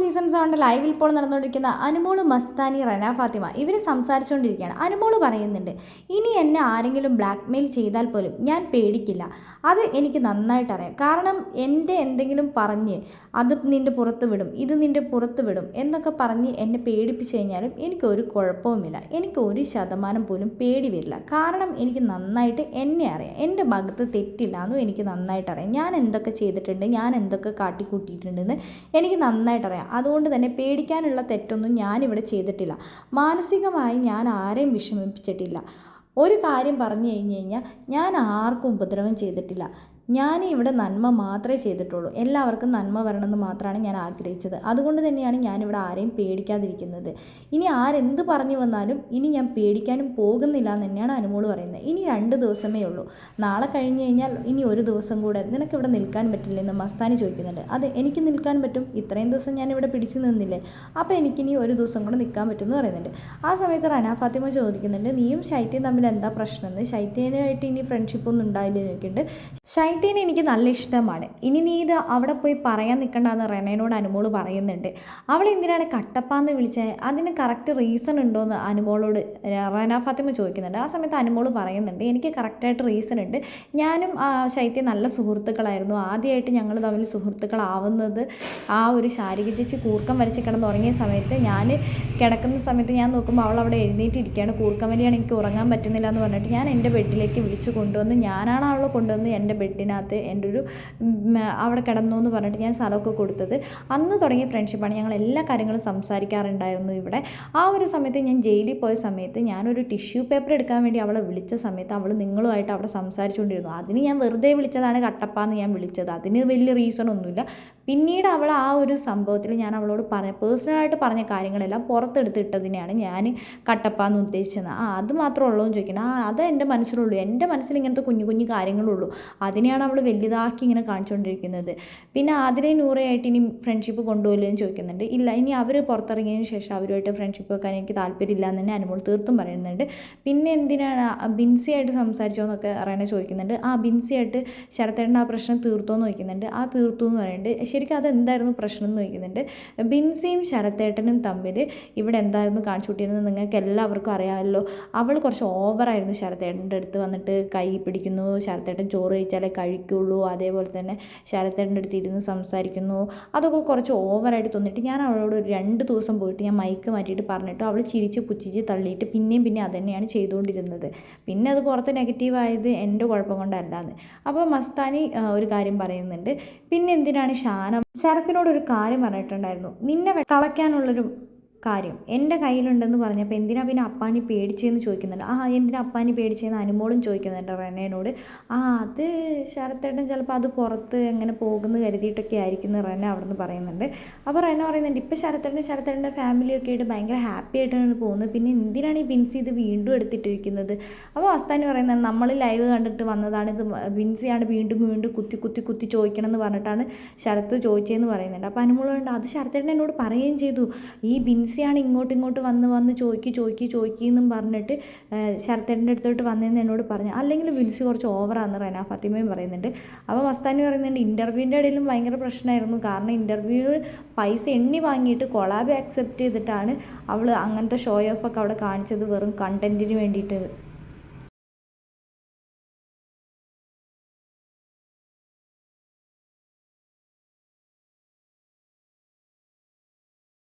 Season സെവന്റെ ലൈവിൽ ഇപ്പോൾ നടന്നുകൊണ്ടിരിക്കുന്ന അനുമോൾ മസ്താനി റന ഫാത്തിമ ഇവർ സംസാരിച്ചുകൊണ്ടിരിക്കുകയാണ്. അനുമോൾ പറയുന്നുണ്ട് ഇനി എന്നെ ആരെങ്കിലും ബ്ലാക്ക് മെയിൽ ചെയ്താൽ പോലും ഞാൻ പേടിക്കില്ല. അത് എനിക്ക് നന്നായിട്ട് അറിയാം കാരണം എന്റെ എന്തെങ്കിലും പറഞ്ഞ് അത് നിന്റെ പുറത്ത് വിടും ഇത് നിന്റെ പുറത്ത് വിടും എന്നൊക്കെ പറഞ്ഞ് എന്നെ പേടിപ്പിച്ച് കഴിഞ്ഞാലും എനിക്കൊരു കുഴപ്പവുമില്ല. എനിക്ക് ഒരു ശതമാനം പോലും പേടി വരില്ല. കാരണം എനിക്ക് നന്നായിട്ട് എന്നെ അറിയാം. എന്റെ ഭാഗത്ത് തെറ്റില്ല എന്നും എനിക്ക് നന്നായിട്ട് അറിയാം ഞാൻ എന്തൊക്കെ ചെയ്തിട്ടുണ്ട് ഞാൻ എന്തൊക്കെ കാട്ടിക്കൂട്ടിയിട്ടുണ്ടെന്ന് എനിക്ക് നന്നായിട്ട് അറിയാം അതുകൊണ്ട് തന്നെ പേടിക്കാനുള്ള തെറ്റൊന്നും ഞാനിവിടെ ചെയ്തിട്ടില്ല. മാനസികമായി ഞാൻ ആരെയും വിഷമിപ്പിച്ചിട്ടില്ല. ഒരു കാര്യം പറഞ്ഞു കഴിഞ്ഞ് കഴിഞ്ഞാൽ ഞാൻ ആർക്കും ഉപദ്രവം ചെയ്തിട്ടില്ല. ഞാൻ ഇവിടെ നന്മ മാത്രമേ ചെയ്തിട്ടുള്ളൂ. എല്ലാവർക്കും നന്മ വരണമെന്ന് മാത്രമാണ് ഞാൻ ആഗ്രഹിച്ചത്. അതുകൊണ്ട് തന്നെയാണ് ഞാനിവിടെ ആരെയും പേടിക്കാതിരിക്കുന്നത്. ഇനി ആരെന്ത് പറഞ്ഞു വന്നാലും ഇനി ഞാൻ പേടിക്കാനും പോകുന്നില്ല എന്ന് തന്നെയാണ് അനുമോൾ പറയുന്നത്. ഇനി രണ്ട് ദിവസമേ ഉള്ളൂ. നാളെ കഴിഞ്ഞ് കഴിഞ്ഞാൽ ഇനി ഒരു ദിവസം കൂടെ നിനക്ക് ഇവിടെ നിൽക്കാൻ പറ്റില്ലെന്ന് മസ്താനി ചോദിക്കുന്നുണ്ട്. അതെ എനിക്ക് നിൽക്കാൻ പറ്റും. ഇത്രയും ദിവസം ഞാൻ ഇവിടെ പിടിച്ചു നിന്നില്ലേ? അപ്പോൾ എനിക്കിനി ഒരു ദിവസം കൂടെ നിൽക്കാൻ പറ്റുമെന്ന് പറയുന്നുണ്ട്. ആ സമയത്ത് റന ഫാത്തിമ ചോദിക്കുന്നുണ്ട് നീയും ശൈത്യം തമ്മിൽ എന്താ പ്രശ്നമെന്ന് ശൈത്യനായിട്ട് ഇനി ഫ്രണ്ട്ഷിപ്പ് ഒന്നും ഉണ്ടായില്ല ചോദിക്കുന്നുണ്ട്. ശൈത്യനെ എനിക്ക് നല്ല ഇഷ്ടമാണ്. ഇനി നീ ഇത് അവിടെ പോയി പറയാൻ നിൽക്കണ്ടെന്ന് റെനേനോട് അനുമോൾ പറയുന്നുണ്ട്. അവൾ എന്തിനാണ് കട്ടപ്പാന്ന് വിളിച്ചത് അതിന് കറക്റ്റ് റീസൺ ഉണ്ടോയെന്ന് അനുമോളോട് റേന ഫാത്തിമ ചോദിക്കുന്നുണ്ട്. ആ സമയത്ത് അനുമോൾ പറയുന്നുണ്ട് എനിക്ക് കറക്റ്റായിട്ട് റീസൺ ഉണ്ട്. ഞാനും ശൈത്യ നല്ല സുഹൃത്തുക്കളായിരുന്നു. ആദ്യമായിട്ട് ഞങ്ങൾ തമ്മിൽ സുഹൃത്തുക്കളാവുന്നത് ആ ഒരു ശാരീരിക ചേച്ചി കൂർക്കം വരച്ച് കിടന്ന് ഉറങ്ങിയ സമയത്ത് ഞാൻ കിടക്കുന്ന സമയത്ത് ഞാൻ നോക്കുമ്പോൾ അവൾ അവിടെ എഴുന്നേറ്റിരിക്കുകയാണ്. കൂർക്കം വലിയാണ് എനിക്ക് ഉറങ്ങാൻ പറ്റുന്നില്ല എന്ന് പറഞ്ഞിട്ട് ഞാൻ എന്റെ ബെഡിലേക്ക് വിളിച്ചു കൊണ്ടുവന്ന് ഞാനാണ് അവളെ കൊണ്ടുവന്ന് എന്റെ ബെഡിനകത്ത് എന്റെ ഒരു അവിടെ കിടന്നു എന്ന് പറഞ്ഞിട്ട് ഞാൻ സ്ഥലമൊക്കെ കൊടുത്തത്. അന്ന് തുടങ്ങിയ ഫ്രണ്ട്ഷിപ്പാണ് ഞങ്ങൾ എല്ലാ കാര്യങ്ങളും സംസാരിക്കാറുണ്ടായിരുന്നു ഇവിടെ. ആ ഒരു സമയത്ത് ഞാൻ ജയിലിൽ പോയ സമയത്ത് ഞാനൊരു ടിഷ്യൂ പേപ്പർ എടുക്കാൻ വേണ്ടി അവളെ വിളിച്ച സമയത്ത് അവൾ നിങ്ങളുമായിട്ട് അവിടെ സംസാരിച്ചുകൊണ്ടിരുന്നു. അതിന് ഞാൻ വെറുതെ വിളിച്ചതാണ് കട്ടപ്പാന്ന് ഞാൻ വിളിച്ചത്. അതിന് വലിയ റീസൺ ഒന്നുമില്ല. പിന്നീട് അവൾ ആ ഒരു സംഭവത്തിൽ ഞാൻ അവളോട് പറഞ്ഞ പേഴ്സണലായിട്ട് പറഞ്ഞ കാര്യങ്ങളെല്ലാം പുറത്തെടുത്തിട്ടതിനെയാണ് ഞാൻ കട്ടപ്പാന്ന് ഉദ്ദേശിച്ചത്. ആ അത് മാത്രമേ ഉള്ളൂ എന്ന് ചോദിക്കണം ആ അത് എന്റെ മനസ്സിലുള്ളൂ. എന്റെ മനസ്സിൽ ഇങ്ങനത്തെ കുഞ്ഞു കുഞ്ഞു കാര്യങ്ങളുള്ളൂ. അതിനെയാണ് അവൾ വലുതാക്കി ഇങ്ങനെ കാണിച്ചുകൊണ്ടിരിക്കുന്നത്. പിന്നെ അതിലെ നൂറയായിട്ട് ഇനി ഫ്രണ്ട്ഷിപ്പ് കൊണ്ടുപോകില്ലെന്ന് ചോദിക്കുന്നുണ്ട്. ഇല്ല ഇനി അവർ പുറത്തിറങ്ങിയതിന് ശേഷം അവരുമായിട്ട് ഫ്രണ്ട്ഷിപ്പ് വെക്കാൻ എനിക്ക് താല്പര്യമില്ല എന്ന് തന്നെ അനുമോൾ തീർത്തും പറയുന്നുണ്ട്. പിന്നെ എന്തിനാണ് ബിൻസി ബിൻസിയായിട്ട് സംസാരിച്ചോ എന്നൊക്കെ റേന ചോദിക്കുന്നുണ്ട്. ആ ബിൻസിയായിട്ട് ശരത്തേട്ടൻ ആ പ്രശ്നം തീർത്തോ എന്ന് ചോദിക്കുന്നുണ്ട്. ആ തീർത്തു എന്ന് പറയുന്നുണ്ട്. ശരിക്കും അതെന്തായിരുന്നു പ്രശ്നം എന്ന് ചോദിക്കുന്നുണ്ട്. ബിൻസിയും ശരത്തേട്ടനും തമ്മിൽ ഇവിടെ എന്തായിരുന്നു കാണിച്ചു കൂട്ടിയതെന്ന് നിങ്ങൾക്ക് എല്ലാവർക്കും അറിയാമല്ലോ. അവൾ കുറച്ച് ഓവറായിരുന്നു ശരത്തേട്ടന്റെ അടുത്ത് വന്നിട്ട് കൈ പിടിക്കുന്നു. ശരത്തേട്ടൻ ചോറ് കഴിച്ചാലേ കഴിക്കുള്ളൂ. അതേപോലെ തന്നെ ശരത്തേട്ടന്റെ അടുത്ത് ഇരുന്ന് സംസാരിക്കുന്നു. അതൊക്കെ കുറച്ച് ഓവറായിട്ട് തോന്നിയിട്ട് ഞാൻ അവളോട് ഒരു രണ്ട് ദിവസം പോയിട്ട് ഞാൻ മൈക്ക് മാറ്റിയിട്ട് പറഞ്ഞിട്ട് അവൾ ചിരിച്ച് പുച്ഛിച്ച് തള്ളിയിട്ട് പിന്നെയും പിന്നെ അത് തന്നെയാണ് ചെയ്തുകൊണ്ടിരുന്നത്. പിന്നെ അത് പുറത്ത് നെഗറ്റീവ് ആയത് എന്റെ കുഴപ്പം കൊണ്ടല്ലാന്ന്. അപ്പോൾ മസ്താനി ഒരു കാര്യം പറയുന്നുണ്ട്. പിന്നെ എന്തിനാണ് ഷാന ശരത്തിനോട് ഒരു കാര്യം പറഞ്ഞിട്ടുണ്ടായിരുന്നു. നിന്നെ തളയ്ക്കാനുള്ളൊരു കാര്യം. എന്റെ കയ്യിലുണ്ടെന്ന് പറഞ്ഞപ്പോൾ എന്തിനാ പിന്നെ അപ്പാനി പേടിച്ചതെന്ന് ചോദിക്കുന്നുണ്ട്. ആ എന്തിനാ അപ്പാനി പേടിച്ചതെന്ന് അനുമോളും ചോദിക്കുന്നുണ്ട് റെനയോട് ആ അത് ശരത്തേട്ടൻ ചിലപ്പോൾ അത് പുറത്ത് എങ്ങനെ പോകുന്നു കരുതിയിട്ടൊക്കെ ആയിരിക്കുന്നു റെന അവിടെ നിന്ന് പറയുന്നുണ്ട്. അപ്പോൾ റെന പറയുന്നുണ്ട് ഇപ്പോൾ ശരത്തേട്ടൻ ശരത്തേട്ടന്റെ ഫാമിലിയൊക്കെ ആയിട്ട് ഭയങ്കര ഹാപ്പി ആയിട്ടാണ് പോകുന്നത്. പിന്നെ എന്തിനാണ് ഈ ബിൻസി ഇത് വീണ്ടും എടുത്തിട്ടിരിക്കുന്നത്? അപ്പോൾ അസ്താനി പറയുന്നത് നമ്മൾ ലൈവ് കണ്ടിട്ട് വന്നതാണ് ഇത് ബിൻസിയാണ് വീണ്ടും വീണ്ടും കുത്തി കുത്തി കുത്തി ചോദിക്കണം എന്ന് പറഞ്ഞിട്ടാണ് ശരത്ത് ചോദിച്ചതെന്ന് പറയുന്നുണ്ട്. അപ്പോൾ അനുമോളുണ്ട് അത് ശരത്തേട്ടൻ എന്നോട് പറയുകയും ചെയ്തു. ഈ ബിൻസിയാണ് ഇങ്ങോട്ട് ഇങ്ങോട്ട് വന്ന് വന്ന് ചോദിക്കി ചോദിക്കി ചോദിക്കി എന്നും പറഞ്ഞിട്ട് ശരത്തേന്റെ അടുത്തോട്ട് വന്നതെന്ന് എന്നോട് പറഞ്ഞു. അല്ലെങ്കിൽ വിൻസി കുറച്ച് ഓവറാന്ന് റെന ഫാത്തിമയും പറയുന്നുണ്ട്. അപ്പോൾ മസ്താനി പറയുന്നുണ്ട് ഇന്റർവ്യൂവിന്റെ ഇടയിലും ഭയങ്കര പ്രശ്നമായിരുന്നു. കാരണം ഇന്റർവ്യൂ പൈസ എണ്ണി വാങ്ങിയിട്ട് കൊളാബ് അക്സെപ്റ്റ് ചെയ്തിട്ടാണ് അവൾ അങ്ങനത്തെ ഷോ ഓഫ് ഒക്കെ അവിടെ കാണിച്ചത് വെറും കണ്ടന്റിന് വേണ്ടിയിട്ട്.